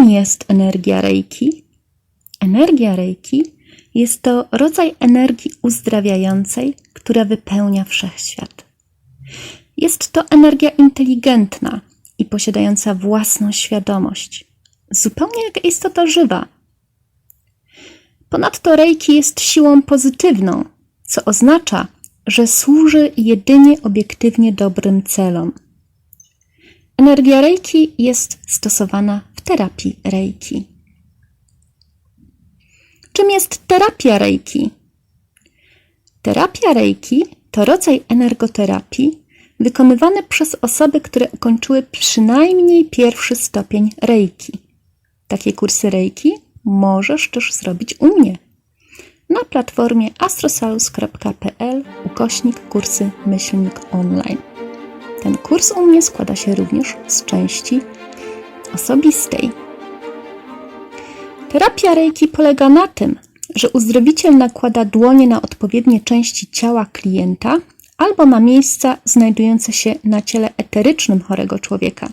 Czym jest energia Reiki? Energia Reiki jest to rodzaj energii uzdrawiającej, która wypełnia wszechświat. Jest to energia inteligentna i posiadająca własną świadomość, zupełnie jak istota żywa. Ponadto Reiki jest siłą pozytywną, co oznacza, że służy jedynie obiektywnie dobrym celom. Energia Reiki jest stosowana terapii Reiki. Czym jest terapia Reiki? Terapia Reiki to rodzaj energoterapii wykonywany przez osoby, które ukończyły przynajmniej pierwszy stopień Reiki. Takie kursy Reiki możesz też zrobić u mnie na platformie astrosalus.pl ukośnik kursy myślnik online. Ten kurs u mnie składa się również z części osobistej. Terapia Reiki polega na tym, że uzdrowiciel nakłada dłonie na odpowiednie części ciała klienta albo na miejsca znajdujące się na ciele eterycznym chorego człowieka.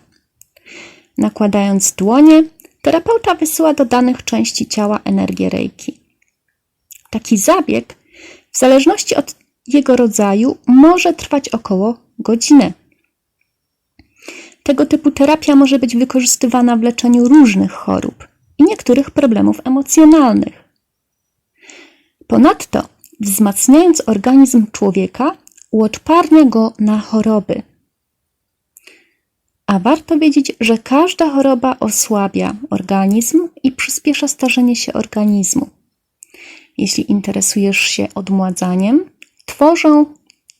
Nakładając dłonie, terapeuta wysyła do danych części ciała energię Reiki. Taki zabieg, w zależności od jego rodzaju, może trwać około godziny. Tego typu terapia może być wykorzystywana w leczeniu różnych chorób i niektórych problemów emocjonalnych. Ponadto, wzmacniając organizm człowieka, uodparnia go na choroby. A warto wiedzieć, że każda choroba osłabia organizm i przyspiesza starzenie się organizmu. Jeśli interesujesz się odmładzaniem, tworzą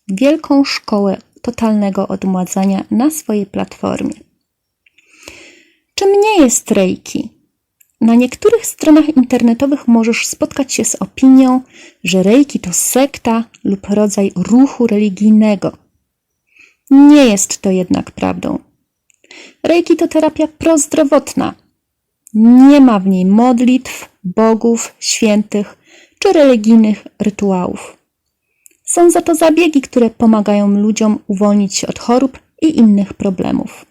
wielką szkołę totalnego odmładzania na swojej platformie. Czym nie jest Reiki? Na niektórych stronach internetowych możesz spotkać się z opinią, że Reiki to sekta lub rodzaj ruchu religijnego. Nie jest to jednak prawdą. Reiki to terapia prozdrowotna. Nie ma w niej modlitw, bogów, świętych czy religijnych rytuałów. Są za to zabiegi, które pomagają ludziom uwolnić się od chorób i innych problemów.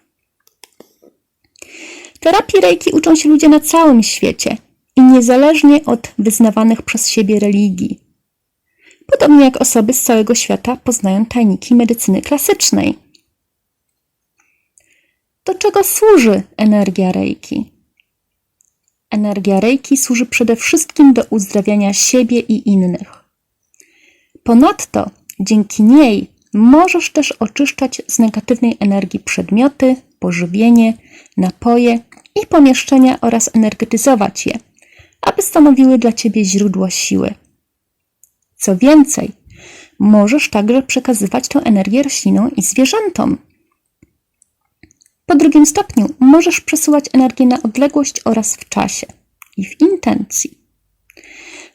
Terapii Reiki uczą się ludzie na całym świecie i niezależnie od wyznawanych przez siebie religii. Podobnie jak osoby z całego świata poznają tajniki medycyny klasycznej. Do czego służy energia Reiki? Energia Reiki służy przede wszystkim do uzdrawiania siebie i innych. Ponadto dzięki niej możesz też oczyszczać z negatywnej energii przedmioty, pożywienie, napoje i pomieszczenia oraz energetyzować je, aby stanowiły dla Ciebie źródło siły. Co więcej, możesz także przekazywać tę energię roślinom i zwierzętom. Po drugim stopniu możesz przesyłać energię na odległość oraz w czasie i w intencji.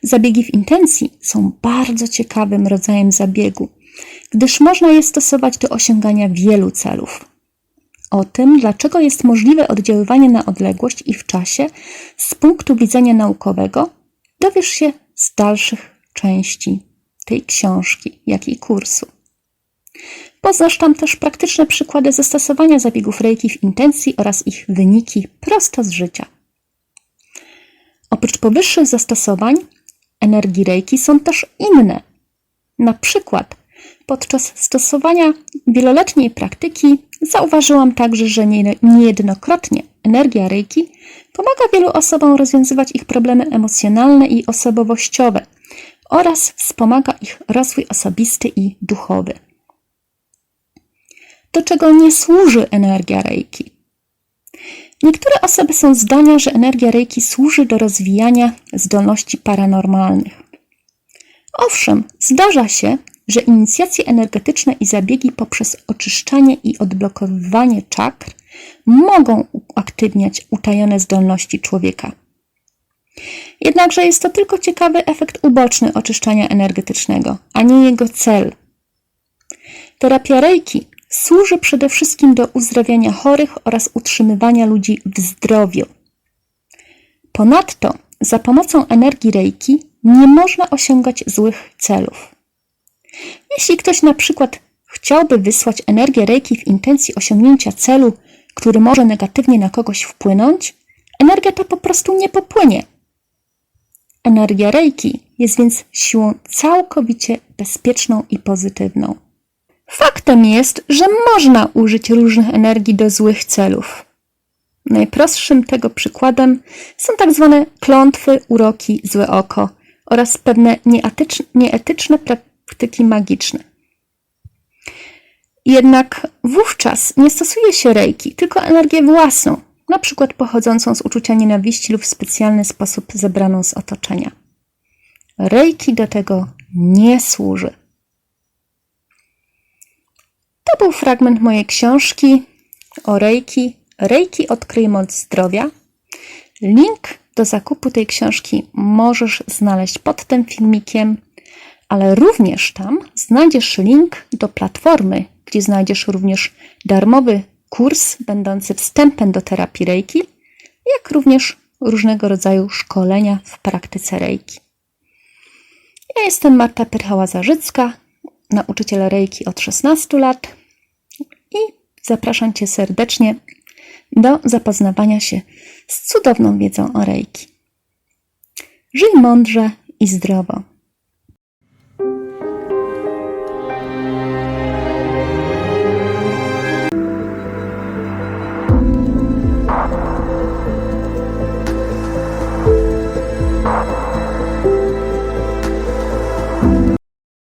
Zabiegi w intencji są bardzo ciekawym rodzajem zabiegu, gdyż można je stosować do osiągania wielu celów. O tym, dlaczego jest możliwe oddziaływanie na odległość i w czasie z punktu widzenia naukowego, dowiesz się z dalszych części tej książki, jak i kursu. Poznasz tam też praktyczne przykłady zastosowania zabiegów Reiki w intencji oraz ich wyniki prosto z życia. Oprócz powyższych zastosowań, energii Reiki są też inne. Na przykład podczas stosowania wieloletniej praktyki zauważyłam także, że niejednokrotnie energia Reiki pomaga wielu osobom rozwiązywać ich problemy emocjonalne i osobowościowe oraz wspomaga ich rozwój osobisty i duchowy. Do czego nie służy energia Reiki? Niektóre osoby są zdania, że energia Reiki służy do rozwijania zdolności paranormalnych. Owszem, zdarza się, że inicjacje energetyczne i zabiegi poprzez oczyszczanie i odblokowywanie czakr mogą uaktywniać utajone zdolności człowieka. Jednakże jest to tylko ciekawy efekt uboczny oczyszczania energetycznego, a nie jego cel. Terapia Reiki służy przede wszystkim do uzdrawiania chorych oraz utrzymywania ludzi w zdrowiu. Ponadto za pomocą energii Reiki nie można osiągać złych celów. Jeśli ktoś na przykład chciałby wysłać energię Reiki w intencji osiągnięcia celu, który może negatywnie na kogoś wpłynąć, energia ta po prostu nie popłynie. Energia Reiki jest więc siłą całkowicie bezpieczną i pozytywną. Faktem jest, że można użyć różnych energii do złych celów. Najprostszym tego przykładem są tak zwane klątwy, uroki, złe oko oraz pewne nieetyczne, praktyki magiczne. Jednak wówczas nie stosuje się rejki, tylko energię własną, na przykład pochodzącą z uczucia nienawiści lub w specjalny sposób zebraną z otoczenia. Rejki do tego nie służy. To był fragment mojej książki o Reiki. Reiki odkryj moc zdrowia. Link do zakupu tej książki możesz znaleźć pod tym filmikiem, ale również tam znajdziesz link do platformy, gdzie znajdziesz również darmowy kurs będący wstępem do terapii Reiki, jak również różnego rodzaju szkolenia w praktyce Reiki. Ja jestem Marta Pyrchała-Zarzycka, nauczyciel Reiki od 16 lat zapraszam Cię serdecznie do zapoznawania się z cudowną wiedzą o Reiki. Żyj mądrze i zdrowo.